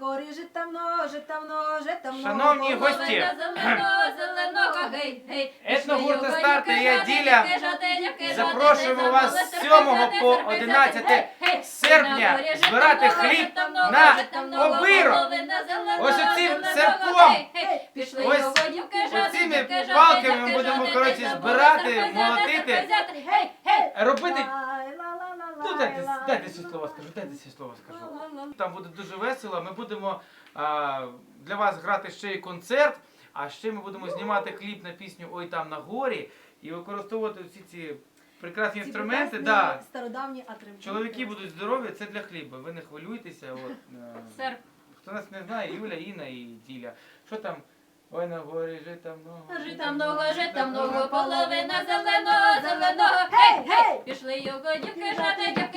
на горі житавно, житавно, житавно. Шановні гості, етногурт старта і діля. Запрошуємо вас з 7 по 11 серпня збирати хліб на обирок. Ось оцим серпом, ось оцими палками ми будемо коротше збирати, молотити, робити Дайте, ці слова скажу, дайте ці слова скажу. Там буде дуже весело. Ми будемо а, для вас грати ще й концерт, а ще ми будемо знімати кліп на пісню Ой там на горі і використовувати всі ці прекрасні Ці інструменти. прекрасні Да. Стародавні атрибути. Чоловіки будуть здорові, це для хліба. Ви не хвилюйтеся. От, е, Серп. хто нас не знає, Юля, Інна і Діля. Що там? Ой на горі, жита много. Жита много, жита много, половина зеленого, зеленого. Гей, гей! Пішли його дівки жати, дівки